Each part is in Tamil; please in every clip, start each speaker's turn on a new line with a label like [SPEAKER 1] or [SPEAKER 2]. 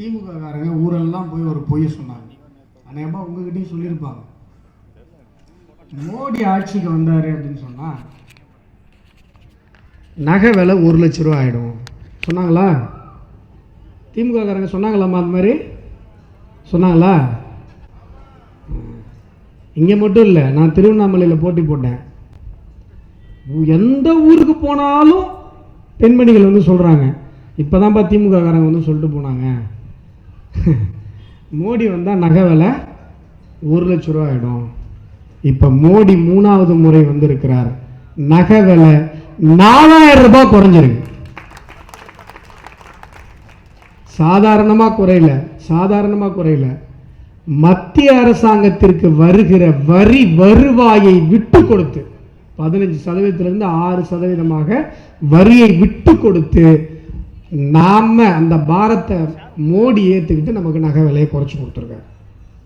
[SPEAKER 1] திமுக காரங்க ஊரெல்லாம் போய் ஒரு பொய்யை சொன்னாங்க. அநேகமாக உங்ககிட்டயும் சொல்லியிருப்பாங்க. மோடி ஆட்சிக்கு வந்தார் அப்படின்னு சொன்னால் நகை விலை ஒரு லட்ச ரூபா ஆகிடும் சொன்னாங்களா? திமுக காரங்க சொன்னாங்களாம்மா அந்த மாதிரி? சொன்னாங்களா? இங்கே மட்டும் இல்லை நான் திருவண்ணாமலையில் போட்டி போட்டேன். எந்த ஊருக்கு போனாலும் பெண்மணிகள் வந்து சொல்கிறாங்க இப்போ தான்ப்பா திமுக காரங்க வந்து சொல்லிட்டு போனாங்க. மோடி வந்தால் நகை விலை ஒரு லட்ச ரூபா ஆகிடும் இப்போ மோடி மூணாவது முறை வந்திருக்கிறார். நகை விலை நாலாயிரம் ரூபாய் குறைஞ்சிருக்கு. சாதாரணமாக குறையல சாதாரணமாக குறையல. மத்திய அரசாங்கத்திற்கு வருகிற வரி வருவாயை விட்டு கொடுத்து பதினஞ்சு சதவீதத்திலிருந்து ஆறு சதவீதமாக வரியை விட்டு கொடுத்து நாம அந்த பாரத்தை மோடி ஏற்றுக்கிட்டு நமக்கு நகை விலையை குறைச்சி கொடுத்துருக்காரு.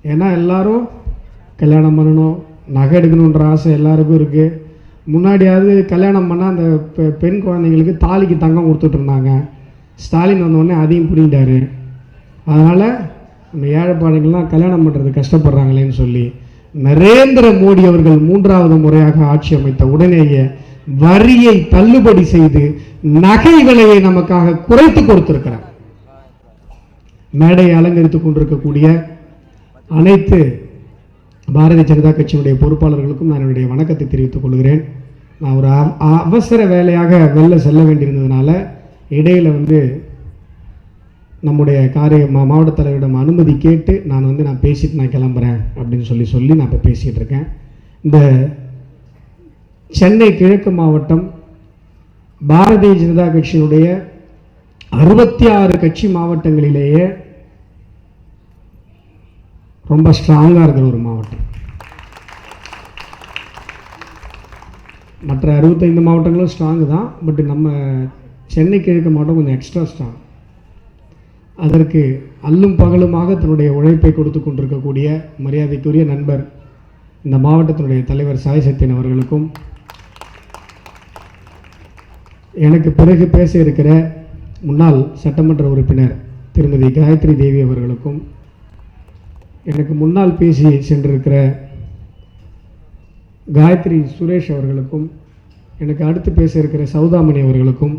[SPEAKER 1] ஏன்னா எல்லோரும் கல்யாணம் பண்ணணும் நகை எடுக்கணுன்ற ஆசை எல்லாருக்கும் இருக்குது முன்னாடியாவது கல்யாணம் பண்ணால் அந்த பெ- பெண் குழந்தைங்களுக்கு தாலிக்கு தங்கம் கொடுத்துட்ருந்தாங்க ஸ்டாலின் வந்தோடனே அதையும் பிடிங்கிட்டாரு அதனால் நம்ம ஏழைப்பாடுகள்லாம் கல்யாணம் பண்ணுறது கஷ்டப்படுறாங்களேன்னு சொல்லி நரேந்திர மோடி அவர்கள் மூன்றாவது முறையாக ஆட்சி அமைத்த உடனேயே வரியை தள்ளுபடி செய்து நகை விலையை நமக்காக குறைத்து கொடுத்திருக்கிறார். மேடையை அலங்கரித்துக் கொண்டிருக்கக்கூடிய அனைத்து பாரதிய ஜனதா கட்சியினுடைய பொறுப்பாளர்களுக்கும் நான் என்னுடைய வணக்கத்தை தெரிவித்துக் கொள்கிறேன். நான் ஒரு அவசர வேலையாக வெளில செல்ல வேண்டியிருந்ததுனால இடையில் வந்து நம்முடைய காரிய மா மாவட்ட தலைவரிடம் அனுமதி கேட்டு நான் வந்து நான் பேசிட்டு நான் கிளம்புறேன் அப்படின்னு சொல்லி சொல்லி நான் இப்போ பேசிகிட்டு இருக்கேன். இந்த சென்னை கிழக்கு மாவட்டம் பாரதிய ஜனதா கட்சியினுடைய அறுபத்தி ஆறு கட்சி மாவட்டங்களிலேயே ரொம்ப ஸ்ட்ராங்காக இருக்கிற ஒரு மாவட்டம். மற்ற அறுபத்தைந்து மாவட்டங்களும் ஸ்ட்ராங்கு தான் பட் நம்ம சென்னை கிழக்கு மாவட்டம் கொஞ்சம் எக்ஸ்ட்ரா ஸ்ட்ராங் அதற்கு அல்லும் பகலுமாக தன்னுடைய உழைப்பை கொடுத்து கொண்டிருக்கக்கூடிய மரியாதைக்குரிய நண்பர் இந்த மாவட்டத்தினுடைய தலைவர் சாய் சத்தியன் அவர்களுக்கும் எனக்கு பிறகு பேச இருக்கிற முன்னாள் சட்டமன்ற உறுப்பினர் திருமதி காயத்ரி தேவி அவர்களுக்கும் எனக்கு முன்னால் பேசி சென்றிருக்கிற காயத்ரி சுரேஷ் அவர்களுக்கும் எனக்கு அடுத்து பேச இருக்கிற சௌதாமணி அவர்களுக்கும்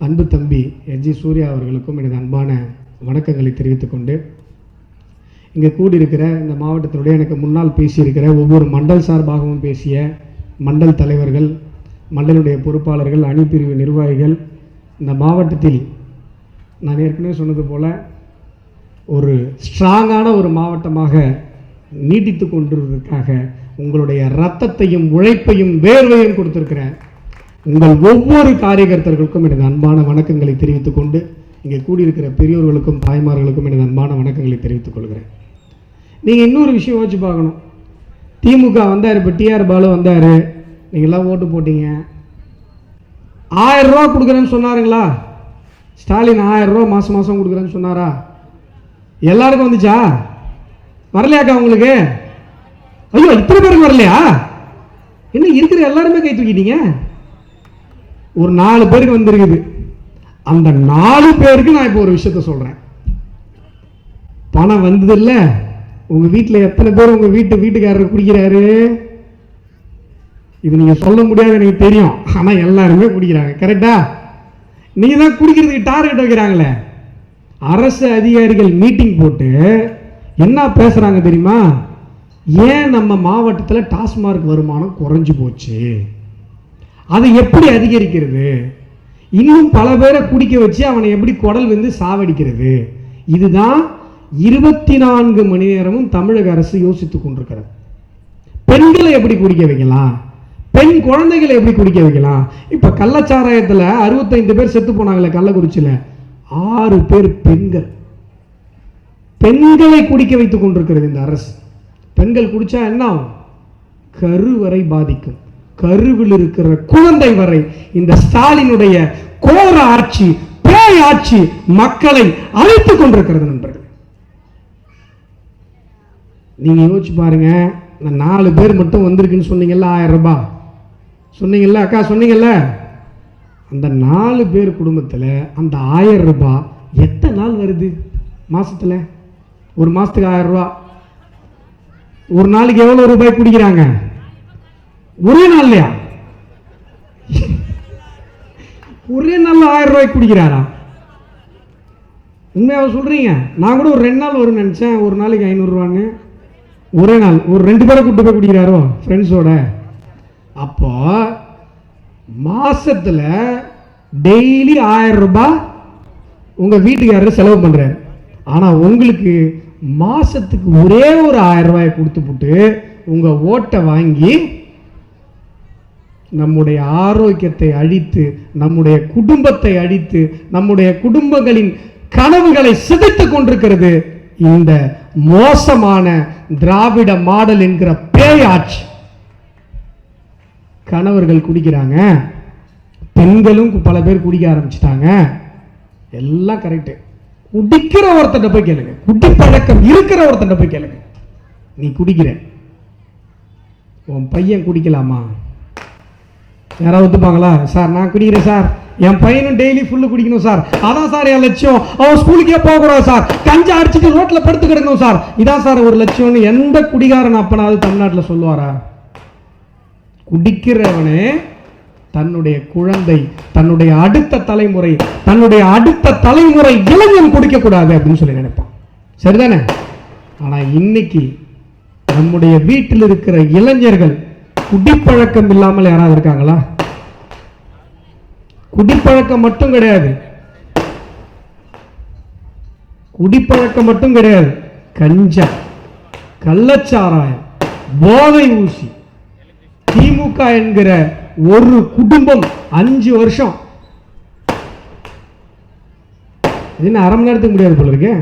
[SPEAKER 1] அன்பு தம்பி எஸ்ஜி சூர்யா அவர்களுக்கும் எனது அன்பான வணக்கங்களை தெரிவித்துக்கொண்டு இங்கே கூடியிருக்கிற இந்த மாவட்டத்தினுடைய எனக்கு முன்னால் பேசியிருக்கிற ஒவ்வொரு மண்டல் சார்பாகவும் பேசிய மண்டல் தலைவர்கள் மண்டலுடைய பொறுப்பாளர்கள் அணிப்பிரிவு நிர்வாகிகள் இந்த மாவட்டத்தில் நான் ஏற்கனவே சொன்னது போல் ஒரு ஸ்ட்ராங்கான ஒரு மாவட்டமாக நீட்டித்து கொண்டிருப்பதற்காக உங்களுடைய ரத்தத்தையும் உழைப்பையும் வேர்வையும் கொடுத்துருக்கிறேன் உங்கள் ஒவ்வொரு காரியகர்த்தர்களுக்கும் எனது அன்பான வணக்கங்களை தெரிவித்துக் கொண்டு இங்கே கூடியிருக்கிற பெரியோர்களுக்கும் தாய்மார்களுக்கும் எனது அன்பான வணக்கங்களை தெரிவித்துக் கொள்கிறேன். நீங்கள் இன்னொரு விஷயம் யோசிச்சு பார்க்கணும். திமுக வந்தார் இப்போ டிஆர் பாலு வந்தார். நீங்களாம் ஓட்டு போட்டீங்க. ஆயிரம் ரூபா கொடுக்குறேன்னு சொன்னாருங்களா? ஸ்டாலின் ஆயிரம் ரூபா மாதம் மாதம் கொடுக்குறேன்னு சொன்னாரா? எல்லாருக்கும் வந்துச்சா? வரலையாக்கா உங்களுக்கு? ஐயோ இத்தனை பேருக்கு வரலையா? என்ன இருக்கிற எல்லாருமே கை தூக்கிட்டீங்க? ஒரு நாலு பேருக்கு வந்திருக்குது. அந்த நாலு பேருக்கு நான் இப்போ ஒரு விஷயத்த சொல்கிறேன் பணம் வந்தது உங்கள் வீட்டில் எத்தனை பேர் உங்கள் வீட்டு வீட்டுக்காரர் குடிக்கிறாரு? இது நீங்கள் சொல்ல முடியாது எனக்கு தெரியும். ஆனால் எல்லாருமே குடிக்கிறாங்க. கரெக்டா நீங்கள் தான் குடிக்கிறதுக்கு டார்கெட் வைக்கிறாங்களே. அரசு அதிகாரிகள் மீட்டிங் போட்டு என்ன பேசுகிறாங்க தெரியுமா? ஏன் நம்ம மாவட்டத்தில் டாஸ்மார்க் வருமானம் குறைஞ்சு போச்சு? அதை எப்படி அதிகரிக்கிறது? இன்னும் பல பேரை குடிக்க வச்சு அவனை எப்படி குடல் வந்து சாவடிக்கிறது? இதுதான் இருபத்தி நான்கு மணி நேரமும் தமிழக அரசு யோசித்து கொண்டிருக்கிறது. பெண்களை எப்படி குடிக்க வைக்கலாம்? பெண் குழந்தைகளை எப்படி குடிக்க வைக்கலாம்? இப்போ கள்ளச்சாராயத்தில் அறுபத்தைந்து பேர் செத்து போனாங்களே கள்ளக்குறிச்சியில். ஆறு பேர் பெண்கள். பெண்களை குடிக்க வைத்துக் கொண்டிருக்கிறது இந்த அரசு. பெண்கள் குடிச்சா என்ன ஆகும்? கருவறை பாதிக்கும். கருவில் இருக்கிற குழந்தை வரை இந்த ஸ்டாலினுடைய கோர ஆட்சி பேய் ஆட்சி மக்களை அழைத்துக் கொண்டிருக்கிறது நண்பர்கள். நீங்க யோசிச்சு பாருங்க நான் நாலு பேர் மட்டும் வந்திருக்குன்னு சொன்னீங்கல்ல ஆயிரம் ரூபாய். சொன்னீங்கல்ல அக்கா சொன்னீங்கல்ல? அந்த நாலு பேர் குடும்பத்தில் அந்த ஆயிரம் ரூபாய் எத்தனை நாள் வருது மாதத்தில் ஒரு மாதத்துக்கு ஆயிரம் ரூபா. ஒரு நாளைக்கு எவ்வளோ ரூபாய் குடிக்கிறாங்க? ஒரே நாள்லையா? ஒரே நாள் ஆயிரம் ரூபாய்க்கு குடிக்கிறாரா? உண்மையாக சொல்கிறீங்க நான் கூட ஒரு ரெண்டு நாள் வரும்னு நினச்சேன். ஒரு நாளைக்கு ஐநூறுரூவான்னு ஒரே நாள். ஒரு ரெண்டு பேரை கூப்பிட்டு போய் குடிக்கிறாரோ? ஃப்ரெண்ட்ஸோட அப்போ மாசத்துல டெய்லி ஆயிரம் ரூபாய் உங்க வீட்டுக்காரர் செலவு பண்றாரு. ஆனா உங்களுக்கு மாசத்துக்கு ஒரே ஒரு ஆயிரம் ரூபாயை போட்டு உங்க ஓட்டை வாங்கி நம்முடைய ஆரோக்கியத்தை அழித்து நம்முடைய குடும்பத்தை அழித்து நம்முடைய குடும்பங்களின் கனவுகளை சிதைத்து கொண்டிருக்கிறது இந்த மோசமான திராவிட மாடல் என்கிற பேயாட்சி. கணவர்கள் குடிக்கிறாங்க. பெண்களும் பல பேர் குடிக்க ஆரம்பிச்சிட்டாங்க. எல்லாம் கரெக்டு குடிக்கிற ஒருத்தன் போய் கேளுங்க. குடி பழக்கம் இருக்கிற ஒருத்தன் போய் கேளுங்க. நீ குடிக்கிற. உன் பையன் குடிக்கலாமா? யாராவது ஒத்துப்பாங்களா? சார் நான் குடிக்கிறேன் சார். என் பையனும் டெய்லி ஃபுல்லு குடிக்கணும் சார். அதான் சார் என் லட்சியம். அவன் ஸ்கூலுக்கே போகக்கூடாது சார். கஞ்சா அடிச்சுட்டு ரோட்டில் படுத்து கிடக்கணும் சார். இதான் சார் ஒரு லட்சியம்னு எந்த குடிகாரன் அப்பனாவது தமிழ்நாட்டில் சொல்லுவாரா? குடிக்கிறவனே தன்னுடைய குழந்தை தன்னுடைய அடுத்த தலைமுறை தன்னுடைய அடுத்த தலைமுறை இளைஞன் குடிக்கக்கூடாது அப்படின்னு சொல்லி நினைப்பான். சரிதானே? ஆனா இன்னைக்கு நம்முடைய வீட்டில் இருக்கிற இளைஞர்கள் குடிப்பழக்கம் இல்லாமல் யாராவது இருக்காங்களா? குடிப்பழக்கம் மட்டும் கிடையாது. குடிப்பழக்கம் மட்டும் கிடையாது. கஞ்சா கள்ளச்சாராயம் போதை ஊசி திமுக என்கிற ஒரு குடும்பம் அஞ்சு வருஷம். இது என்ன அரை மணி நேரத்துக்கு முடியாது போல இருக்கு?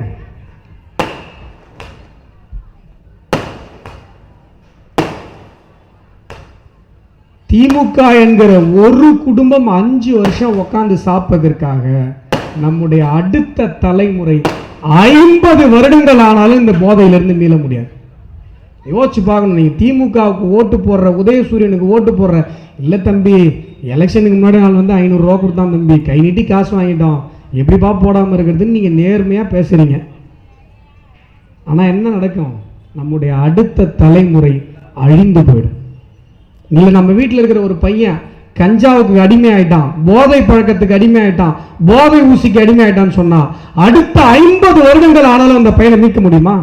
[SPEAKER 1] திமுக என்கிற ஒரு குடும்பம் அஞ்சு வருஷம் உட்கார்ந்து சாப்பிட்டதற்காக நம்முடைய அடுத்த தலைமுறை ஐம்பது வருடங்கள் ஆனாலும் இந்த போதையிலிருந்து மீள முடியாது. யோசிச்சு பார்க்கணும். நீங்கள் திமுகவுக்கு ஓட்டு போடுற உதயசூரியனுக்கு ஓட்டு போடுற. இல்லை தம்பி எலெக்ஷனுக்கு முன்னாடி நாள் வந்து ஐநூறுரூவா கொடுத்தான் தம்பி. கை நீட்டி காசு வாங்கிட்டோம். எப்படிப்பா போடாமல் இருக்கிறதுன்னு நீங்கள் நேர்மையாக பேசுகிறீங்க ஆனால் என்ன நடக்கும்? நம்முடைய அடுத்த தலைமுறை அழிந்து போயிடும். இல்லை நம்ம வீட்டில் இருக்கிற ஒரு பையன் கஞ்சாவுக்கு அடிமை ஆயிட்டான் போதை பழக்கத்துக்கு அடிமை ஆயிட்டான் போதை ஊசிக்கு அடிமை ஆயிட்டான்னு சொன்னா அடுத்த ஐம்பது வருடங்கள் ஆனாலும் அந்த பையனை மீட்க முடியுமா?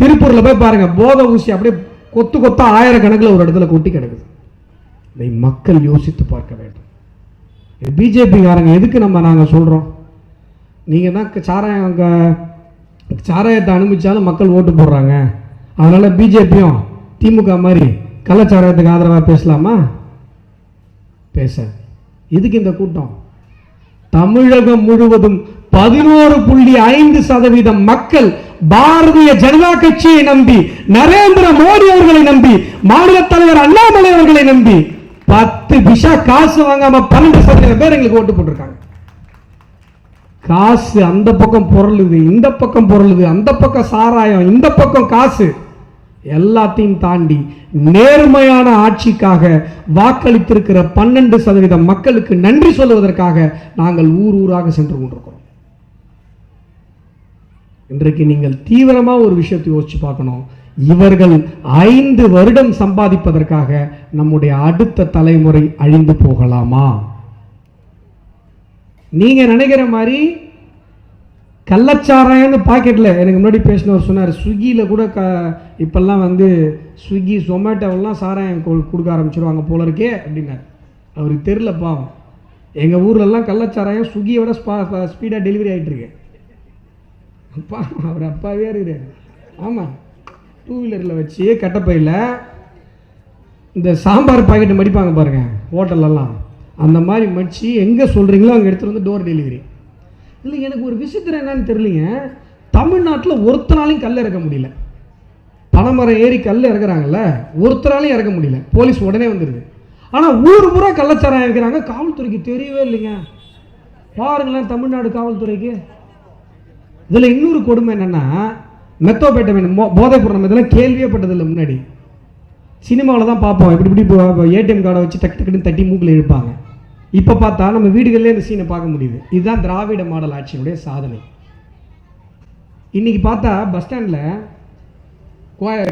[SPEAKER 1] திருப்பூரில் போய் பாருங்க போத ஊசி அப்படியே கொத்து கொத்தா ஆயிரக்கணக்கில் ஒரு இடத்துல கொட்டி கிடக்குது. இதை மக்கள் யோசித்து பார்க்க வேண்டும். இது பிஜேபிக்காரங்க எதுக்கு நம்ம நாங்கள் சொல்கிறோம் நீங்கள் தான் சாராயம் அங்கே சாராயத்தை அனுப்பிச்சாலும் மக்கள் ஓட்டு போடுறாங்க. அதனால் பிஜேபியும் திமுக மாதிரி கள்ளச்சாராயத்துக்கு ஆதரவாக பேசலாமா? பேச எதுக்கு இந்த கூட்டம்? தமிழகம் முழுவதும் பதினோரு புள்ளி ஐந்து சதவீதம் மக்கள் பாரதிய ஜனதா கட்சியை நம்பி நரேந்திர மோடி அவர்களை நம்பி மாநில தலைவர் அண்ணாமலை அவர்களை நம்பி பத்து பிஷா காசு வாங்காம பன்னெண்டு சதவீதம் பேர் எங்களுக்கு ஓட்டு போட்டிருக்காங்க. காசு அந்த பக்கம் பொருளுது இந்த பக்கம் பொருளுது அந்த பக்கம் சாராயம் இந்த பக்கம் காசு. எல்லாத்தையும் தாண்டி நேர்மையான ஆட்சிக்காக வாக்களித்திருக்கிற பன்னெண்டு சதவீதம் மக்களுக்கு நன்றி சொல்லுவதற்காக நாங்கள் ஊர் ஊராக சென்று கொண்டிருக்கிறோம். இன்றைக்கு நீங்கள் தீவிரமாக ஒரு விஷயத்தை யோசிச்சு பார்க்கணும். இவர்கள் ஐந்து வருடம் சம்பாதிப்பதற்காக நம்முடைய அடுத்த தலைமுறை அழிந்து போகலாமா? நீங்க நினைக்கிற மாதிரி கள்ளச்சாராயம்னு பாக்கெட்டில் எனக்கு முன்னாடி பேசினவர் சொன்னார் ஸ்விக்கியில் கூட க இப்போல்லாம் வந்து ஸ்விக்கி ஜொமேட்டோவெல்லாம் சாராயம் கொடுக்க ஆரம்பிச்சிருவாங்க போல இருக்கே அப்படின்னார். அவருக்கு தெரில பாவம் எங்கள் ஊர்லெல்லாம் கள்ளச்சாராயம் ஸ்விக்கியை விட ஸ்பா ஸ்பீடாக டெலிவரி ஆகிட்டு இருக்கு. அப்பா அவர் அப்பாவே இருக்கிறார். ஆமாம் டூ வீலரில் வச்சு கட்டப்பையில் இந்த சாம்பார் பாக்கெட்டை மடிப்பாங்க பாருங்கள் ஹோட்டல்லலாம். அந்த மாதிரி மடித்து எங்கே சொல்கிறீங்களோ அங்கே எடுத்துகிட்டு வந்து டோர் டெலிவரி இல்லை எனக்கு ஒரு விசித்திரம் என்னன்னு தெரியலிங்க. தமிழ்நாட்டில் ஒருத்தனாலையும் கல் இறக்க முடியல. பனைமரம் ஏறி கல் இறக்குறாங்கல்ல ஒருத்தராலையும் இறக்க முடியல. போலீஸ் உடனே வந்துடுது ஆனால் ஊர் பூரா கள்ளச்சாரம் இருக்கிறாங்க காவல்துறைக்கு தெரியவே இல்லைங்க. பாருங்களேன் தமிழ்நாடு காவல்துறைக்கு. இதில் இன்னொரு கொடுமை என்னென்னா மெத்தோபேட்டமின் மோ பொருள் நம்ம இதெல்லாம் கேள்வியே பட்டதில்லை முன்னாடி. சினிமாவில் தான் பார்ப்போம். இப்படி இப்படி ஏடிஎம் கார்டை வச்சு டக்கு டக்குன்னு தட்டி மூக்கில் இழுப்பாங்க. இப்போ பார்த்தா நம்ம வீடுகளிலே இந்த சீனை பார்க்க முடியுது. இதுதான் திராவிட மாடல் ஆட்சியினுடைய சாதனை. இன்றைக்கி பார்த்தா பஸ் ஸ்டாண்டில்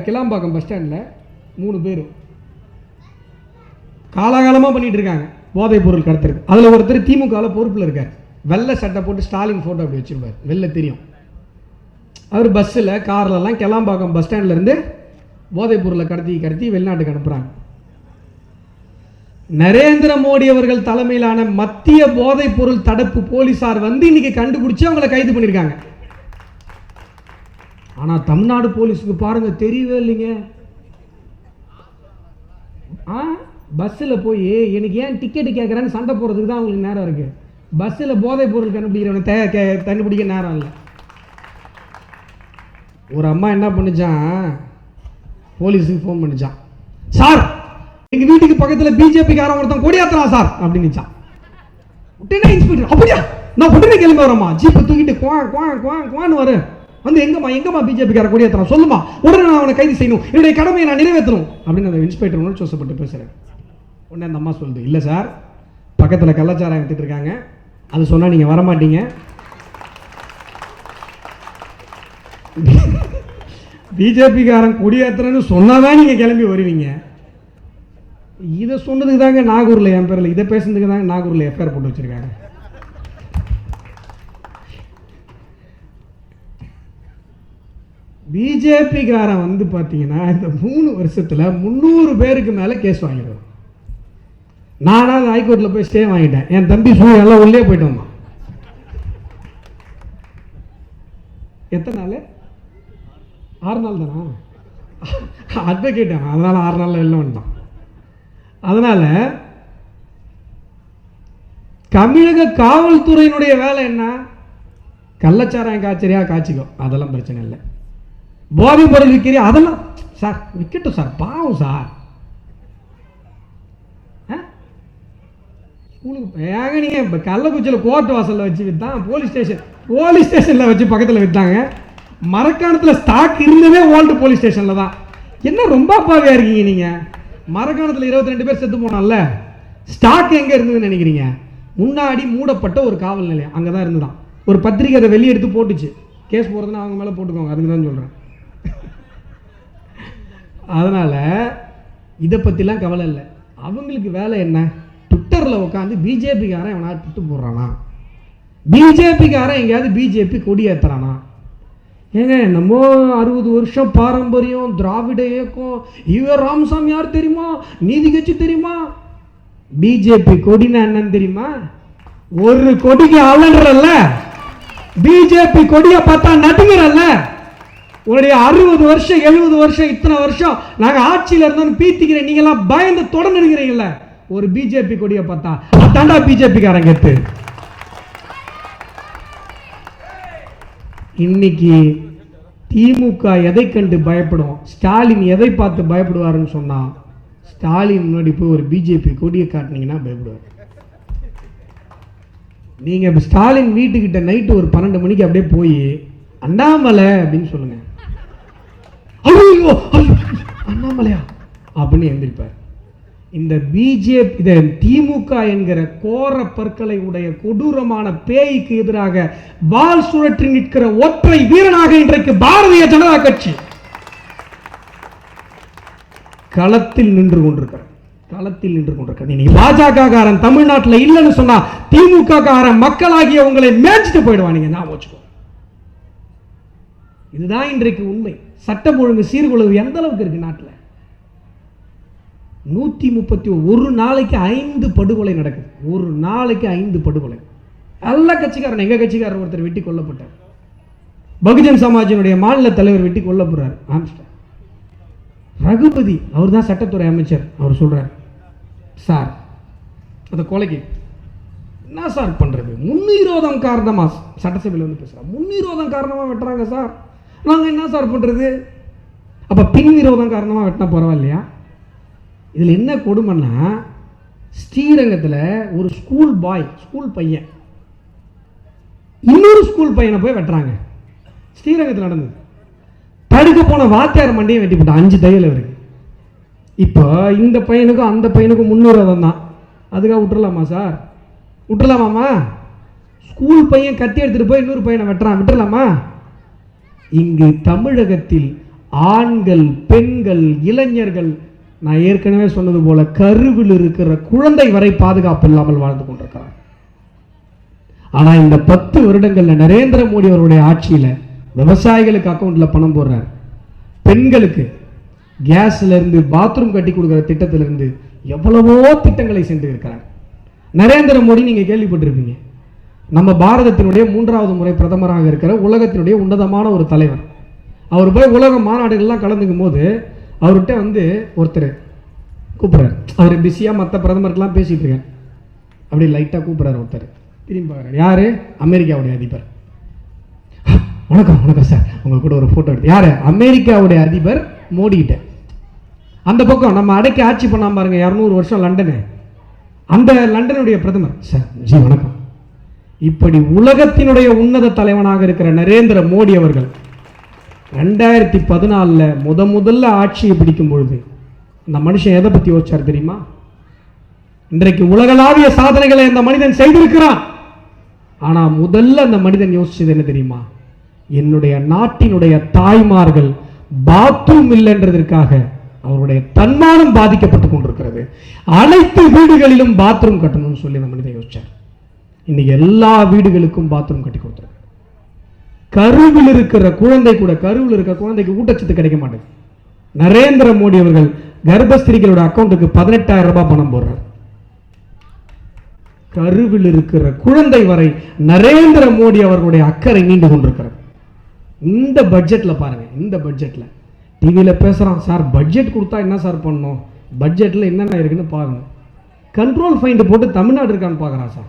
[SPEAKER 1] கிளாம்பாக்கம் பஸ் ஸ்டாண்டில் மூணு பேர். காலாகாலமாக பண்ணிகிட்டு இருக்காங்க. போதைப் பொருள் கடத்துறது அதில் ஒருத்தர் திமுகவில் பொறுப்பில் இருக்கார். வெள்ளை சட்டை போட்டு ஸ்டாலின் ஃபோட்டோ அப்படி வச்சிருப்பார். வெளில தெரியும். அவர் பஸ்ஸில் கார்லலாம் கிளாம்பாக்கம் பஸ் ஸ்டாண்ட்லேருந்து போதைப்பொருளை கடத்தி கடத்தி வெளிநாட்டுக்கு அனுப்புகிறாங்க நரேந்திர மோடி அவர்கள் தலைமையிலான மத்திய போதைப்பொருள் தடுப்பு போலீசார் வந்து இன்னைக்கு கண்டுபிடிச்சி அவங்கள கைது பண்ணியிருக்காங்க ஆனால் தமிழ்நாடு போலீஸுக்கு பாருங்க தெரியவே இல்லைங்க. ஆ? பஸ்ஸில் போய் எனக்கு ஏன் டிக்கெட்டு கேட்குறேன்னு சண்டை போடுறதுக்கு தான் அவங்களுக்கு நேரம் இருக்குது பஸ்ஸில் போதைப் பொருள் கண்டுபிடிக்கிறவனை தே கண்டுபிடிக்க நேரம் இல்லை. ஒரு அம்மா என்ன பண்ணிச்சான்? போலீஸுக்கு ஃபோன் பண்ணிச்சான். சார் எங்கள் வீட்டுக்கு பக்கத்தில் பிஜேபி காரன் ஒருத்தன் கொடியாத்துறான் சார் அப்படின்னுச்சான். உடனே இன்ஸ்பெக்டர் அப்படியா? நான் உடனே கிளம்பி வரேம்மா. ஜீப்பை தூக்கிட்டு குவா குவா குவா குவான்னு வரு. வந்து எங்கம்மா எங்கம்மா பிஜேபி கார கொடியாத்துறான்? சொல்லுமா உடனே நான் அவனை கைது செய்யணும். என்னுடைய கடமையை நான் நிறைவேற்றணும். அப்படின்னு அந்த இன்ஸ்பெக்டர் உணர்ச்சி வசப்பட்டு பேசுகிறேன் உடனே அந்த அம்மா சொல்லுது இல்லை சார் பக்கத்தில் கள்ளச்சாரம் எடுத்துகிட்டு இருக்காங்க. அது சொன்னால் நீங்கள் வர மாட்டீங்க பிஜேபிக்காரன் சொன்னால் சொன்னாதான் நீங்கள் கிளம்பி வருவீங்க. இதை சொன்னதுக்கு தாங்க நாகூரில் என் பேரில் இதை பேசுனதுக்கு தாங்க நாகூரில் எஃப்ஐஆர் போட்டு வச்சிருக்காங்க. பிஜேபிக்காரன் வந்து பார்த்தீங்கன்னா இந்த மூணு வருஷத்தில் முந்நூறு பேருக்கு மேலே கேஸ் வாங்கிடுவோம் நானாவது ஹைகோர்ட்டில் போய் ஸ்டே வாங்கிட்டேன். என் தம்பி சூழல் எல்லாம் உள்ளே போயிட்டு வந்தான். எத்தனை நாள்? ஆறு நாள் தானா? அட்வொகேட் அதனால் ஆறு நாளில் வெளில வந்துட்டான். அதனால் தமிழக காவல்துறையினுடைய வேலை என்ன? கள்ளச்சாராயம் காய்ச்சறியா காய்ச்சிக்கோ. அதெல்லாம் பிரச்சனை இல்லை. போதை பொருள் விற்கிறியா அதெல்லாம் சார் விற்கட்டும் சார். பாவம் சார் ஆ? ஸ்கூலுக்கு ஏங்க நீங்கள் இப்போ கள்ளக்குச்சியில் கோர்ட் வாசலில் வச்சு விற்றான் போலீஸ் ஸ்டேஷன் போலீஸ் ஸ்டேஷனில் வச்சு பக்கத்தில் விற்றாங்க மரக்காணத்தில் ஸ்டாக் இருந்ததே ஓல்டு போலீஸ் ஸ்டேஷனில் தான். என்ன ரொம்ப அப்பாவியாக இருக்கீங்க நீங்கள் மரக்காணத்தில் இருபத்தி ரெண்டு பேர் செத்து போனால ஸ்டாக் எங்கே இருந்ததுன்னு நினைக்கிறீங்க? முன்னாடி மூடப்பட்ட ஒரு காவல் நிலையம் அங்கே தான் இருந்துதான். ஒரு பத்திரிக்கை அதை வெளியே எடுத்து போட்டுச்சு. கேஸ் போகிறதுன்னா அவங்க மேலே போட்டுக்கோங்க அதுக்கு தான் சொல்கிறேன் அதனால் இதை பற்றிலாம் கவலை இல்லை. அவங்களுக்கு வேலை என்ன? ட்விட்டரில் உட்காந்து பிஜேபிக்காரன் எவனா திட்டு போடுறானா? பிஜேபிக்காரன் எங்கேயாவது பிஜேபி கொடியேற்றுறானா ஏத்துறானா? ஏங்க நம்ம அறுபது வருஷம் பாரம்பரியம் திராவிட இயக்கம் இவர் ராமசாமி யார் தெரியுமா? நீதி கட்சி தெரியுமா? பிஜேபி கொடினா என்னன்னு தெரியுமா? ஒரு கொடிக்கு அலன்றல்ல பிஜேபி கொடியை பார்த்தா நடுங்கிறல்ல. உன்னுடைய அறுபது வருஷம் எழுபது வருஷம் இத்தனை வருஷம் நாங்க ஆட்சியில இருந்தோம்னு பீத்திக்கிறேன். நீங்களாம் பயந்து தொடர்ந்து நிற்கிறீங்கல்ல ஒரு பிஜேபி கொடியை பார்த்தா அதாண்டா பிஜேபி காரங்க இன்னைக்கு திமுக எதை கண்டு பயப்படும்? ஸ்டாலின் எதை பார்த்து பயப்படுவாருன்னு சொன்னா ஸ்டாலின் முன்னாடி போய் ஒரு பிஜேபி கொடியை காட்டினீங்கன்னா பயப்படுவார். நீங்க ஸ்டாலின் வீட்டுக்கிட்ட நைட்டு ஒரு பன்னெண்டு மணிக்கு அப்படியே போய் அண்ணாமலை அப்படின்னு சொல்லுங்க. அண்ணாமலையா? அப்படின்னு எந்திரிப்பார். இந்த பிஜேபி இந்த திமுக என்கிற கோர பற்களை உடைய கொடூரமான பேய்க்கு எதிராக வால் சுழற்றி நிற்கிற ஒற்றை வீரனாக இன்றைக்கு பாரதிய ஜனதா கட்சி. களத்தில் நின்று கொண்டிருக்கிறார் களத்தில் நின்று கொண்டிருக்கிறார் நீ பாஜக காரன் தமிழ்நாட்டில் இல்லைன்னு சொன்னா திமுக காரன் மக்களாகிய உங்களை மேய்ச்சிட்டு போயிடுவான் நான் வச்சுக்கோ. இதுதான் இன்றைக்கு உண்மை. சட்டம் ஒழுங்கு சீர்குலைவு எந்த அளவுக்கு இருக்கு நாட்டில்? நூற்றி முப்பத்தி ஒரு நாளைக்கு ஐந்து படுகொலை நடக்குது. ஒரு நாளைக்கு ஐந்து படுகொலை. எல்லா கட்சிக்காரன் எங்கள் கட்சிக்காரர் ஒருத்தர் வெட்டி கொல்லப்பட்டார். பகுஜன் சமாஜினுடைய மாநில தலைவர் வெட்டி கொல்லப்படுறார் ஆம்ஸ்டர். ரகுபதி அவர் தான் சட்டத்துறை அமைச்சர் அவர் சொல்கிறார் சார் அந்த கொலைக்கு என்ன சார் பண்ணுறது முன்னிரோதம் காரணமாக சட்டசபையில் வந்து பேசுகிறார் முன்னிரோதம் காரணமாக வெட்டுறாங்க சார். நாங்கள் என்ன சார் பண்ணுறது அப்போ பின் விரோதம் காரணமாக வெட்டினா பரவாயில்லையா? இதில் என்ன கொடுமைன்னா ஸ்ரீரங்கத்தில் ஒரு ஸ்கூல் பாய் ஸ்கூல் பையன். இன்னொரு ஸ்கூல் பையனை போய் வெட்டுறாங்க. ஸ்ரீரங்கத்தில் நடந்தது. தடுக்க போன வாத்தியார் மண்டியை வெட்டி போட்டான். அஞ்சு தையல் இருக்கு இப்போ இந்த பையனுக்கும் அந்த பையனுக்கும் முன்னுரோதம் தான் அதுக்காக விட்டுறலாமா சார்? விட்டுறலாமாம்மா? ஸ்கூல் பையன் கத்தி எடுத்துகிட்டு போய் இன்னொரு பையனை வெட்டுறான். விட்டுறலாமா? இங்கு தமிழகத்தில் ஆண்கள் பெண்கள் இளைஞர்கள் நான் ஏற்கனவே சொன்னது போல கருவில் இருக்கிற குழந்தை வரை பாதுகாப்பு இல்லாமல் வாழ்ந்து கொண்டிருக்கிறார் ஆனால் இந்த பத்து வருடங்களில் நரேந்திர மோடி அவருடைய ஆட்சியில விவசாயிகளுக்கு அக்கௌண்ட்ல பணம் போடுறார். பெண்களுக்கு கேஸ்ல இருந்து பாத்ரூம் கட்டி கொடுக்குற திட்டத்திலிருந்து எவ்வளவோ திட்டங்களை சென்று இருக்கிறார் நரேந்திர மோடி நீங்க கேள்விப்பட்டிருப்பீங்க. நம்ம பாரதத்தினுடைய மூன்றாவது முறை பிரதமராக இருக்கிற உலகத்தினுடைய உன்னதமான ஒரு தலைவர். அவர் போய் உலக மாநாடுகள்லாம் கலந்துக்கும் போது அவர்கிட்ட வந்து ஒருத்தர் கூப்பிட்றாரு. அவர் பிஸியாக மற்ற பிரதமருக்கெல்லாம் பேசிகிட்டு இருக்கேன். அப்படி லைட்டாக கூப்பிட்றாரு ஒருத்தர். திரும்பி பார்க்குறாரு யார்? அமெரிக்காவுடைய அதிபர். வணக்கம் வணக்கம் சார். உங்கள் கூட ஒரு ஃபோட்டோ எடுத்து யார்? அமெரிக்காவுடைய அதிபர் மோடிகிட்ட. அந்த பக்கம் நம்ம அடக்கி ஆட்சி பண்ணாம பாருங்க இரநூறு வருஷம் லண்டனு. அந்த லண்டனுடைய பிரதமர். சார் ஜி வணக்கம். இப்படி உலகத்தினுடைய உன்னத தலைவனாக இருக்கிற நரேந்திர மோடி அவர்கள் ரெண்டாயிரத்தி பதினாலில் முத முதல்ல ஆட்சியை பிடிக்கும் பொழுது அந்த மனுஷன் எதை பற்றி யோசிச்சார் தெரியுமா? இன்றைக்கு உலகளாவிய சாதனைகளை அந்த மனிதன் செய்திருக்கிறான். ஆனால் முதல்ல அந்த மனிதன் யோசிச்சது என்ன தெரியுமா? என்னுடைய நாட்டினுடைய தாய்மார்கள் பாத்ரூம் இல்லைன்றதற்காக அவருடைய தன்மானம் பாதிக்கப்பட்டு கொண்டிருக்கிறது. அனைத்து வீடுகளிலும் பாத்ரூம் கட்டணும்னு சொல்லி அந்த மனிதன் யோசிச்சார். இன்னைக்கு எல்லா வீடுகளுக்கும் பாத்ரூம் கட்டி கொடுத்துருக்கு கருவில் இருக்கிற குழந்தை கூட கருவில் இருக்கிற குழந்தைக்கு ஊட்டச்சத்து கிடைக்க மாட்டேங்குது. நரேந்திர மோடி அவர்கள் கர்ப்பஸ்திரிகளோட அக்கௌண்ட்டுக்கு பதினெட்டாயிரம் ரூபாய் பணம் போடுறார். கருவில் இருக்கிற குழந்தை வரை நரேந்திர மோடி அவர்களுடைய அக்கறை நீண்டு கொண்டிருக்கிறார் இந்த பட்ஜெட்டில் பாருங்க இந்த பட்ஜெட்டில் டிவியில் பேசுகிறான் சார் பட்ஜெட் கொடுத்தா என்ன சார் பண்ணணும்? பட்ஜெட்டில் என்னென்ன இருக்குன்னு பாருங்க. கண்ட்ரோல் ஃபைண்டு போட்டு தமிழ்நாடு இருக்கான்னு பார்க்குறான் சார்.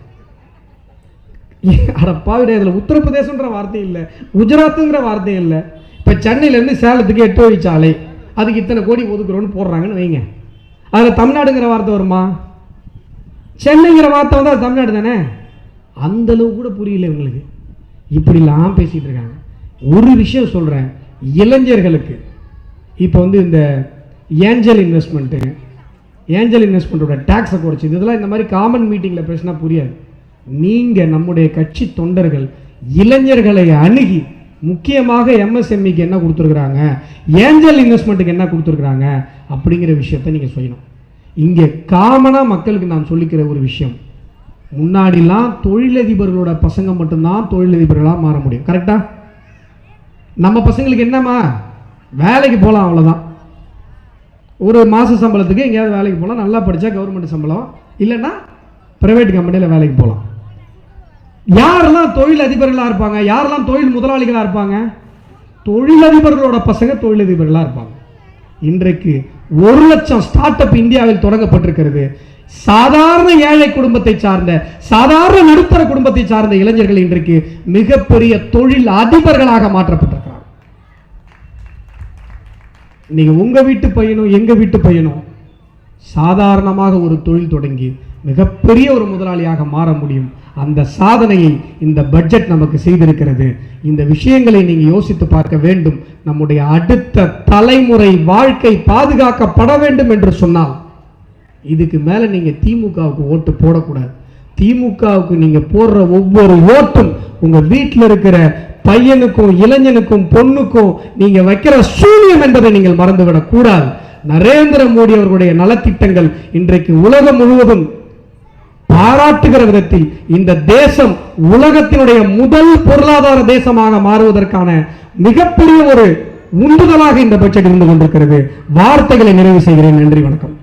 [SPEAKER 1] அடப்பாவிட இதில் உத்தரப்பிரதேசன்ற வார்த்தை இல்லை. குஜராத்துங்கிற வார்த்தை இல்லை. இப்போ சென்னையிலேருந்து சேலத்துக்கு எட்டு வழி சாலை. அதுக்கு இத்தனை கோடி ஒதுக்குறோன்னு போடுறாங்கன்னு வைங்க. அதில் தமிழ்நாடுங்கிற வார்த்தை வருமா? சென்னைங்கிற வார்த்தை வந்து அது தமிழ்நாடு தானே? அந்த கூட புரியல இவங்களுக்கு. இப்படிலாம் பேசிகிட்டு இருக்காங்க. ஒரு விஷயம் சொல்கிறேன் இளைஞர்களுக்கு. இப்போ வந்து இந்த ஏஞ்சல் இன்வெஸ்ட்மெண்ட்டு ஏஞ்சல் இன்வெஸ்ட்மெண்ட்டோட டேக்ஸை குறைச்சி இதெல்லாம் இந்த மாதிரி காமன் மீட்டிங்கில் பேசினா புரியாது. நீங்கள் நம்முடைய கட்சி தொண்டர்கள் இளைஞர்களை அணுகி முக்கியமாக எம்எஸ்எம்இக்கு என்ன கொடுத்துருக்குறாங்க? ஏஞ்சல் இன்வெஸ்ட்மெண்ட்டுக்கு என்ன கொடுத்துருக்குறாங்க? அப்படிங்கிற விஷயத்த நீங்கள் செய்யணும் இங்கே காமனாக மக்களுக்கு நான் சொல்லிக்கிற ஒரு விஷயம். முன்னாடிலாம் தொழிலதிபர்களோட பசங்க மட்டும்தான் தொழிலதிபர்களாக மாற முடியும். கரெக்டாக நம்ம பசங்களுக்கு என்னம்மா? வேலைக்கு போகலாம் அவ்வளோதான் ஒரு மாத சம்பளத்துக்கு எங்கேயாவது வேலைக்கு போகலாம். நல்லா படித்தா கவர்மெண்ட் சம்பளம். இல்லைன்னா ப்ரைவேட் கம்பெனியில் வேலைக்கு போகலாம் யாரெல்லாம் தொழில் அதிபர்களாக இருப்பாங்க? யாரெல்லாம் தொழில் முதலாளிகளாக இருப்பாங்க? தொழிலதிபர்களோட பசங்க தொழிலதிபர்களாக இருப்பாங்க. இன்றைக்கு ஒரு லட்சம் ஸ்டார்ட் அப் இந்தியாவில் தொடங்கப்பட்டிருக்கிறது. சாதாரண ஏழை குடும்பத்தை சார்ந்த சாதாரண நடுத்தர குடும்பத்தை சார்ந்த இளைஞர்கள் இன்றைக்கு மிகப்பெரிய தொழில் அதிபர்களாக மாற்றப்பட்டிருக்கிறார் நீங்க உங்க வீட்டு பையனும் எங்க வீட்டு பையனும் சாதாரணமாக ஒரு தொழில் தொடங்கி மிகப்பெரிய ஒரு முதலாளியாக மாற முடியும். அந்த சாதனையை இந்த பட்ஜெட் நமக்கு செய்திருக்கிறது. இந்த விஷயங்களை நீங்கள் யோசித்து பார்க்க வேண்டும். நம்முடைய அடுத்த தலைமுறை வாழ்க்கை பாதுகாக்கப்பட வேண்டும் என்று சொன்னால் இதுக்கு மேலே நீங்கள் திமுகவுக்கு ஓட்டு போடக்கூடாது. திமுகவுக்கு நீங்கள் போடுற ஒவ்வொரு ஓட்டும் உங்கள் வீட்டில் இருக்கிற பையனுக்கும் இளைஞனுக்கும் பொண்ணுக்கும் நீங்கள் வைக்கிற சூன்யம் என்பதை நீங்கள் மறந்துவிடக்கூடாது. நரேந்திர மோடி அவர்களுடைய நலத்திட்டங்கள் இன்றைக்கு உலகம் முழுவதும் பாராட்டுகிற விதத்தில் இந்த தேசம் உலகத்தினுடைய முதல் பொருளாதார தேசமாக மாறுவதற்கான மிகப்பெரிய ஒரு உந்துதலாக இந்த பட்ஜெட் இருந்து கொண்டிருக்கிறது. வார்த்தைகளை நிறைவு செய்கிறேன். நன்றி வணக்கம்.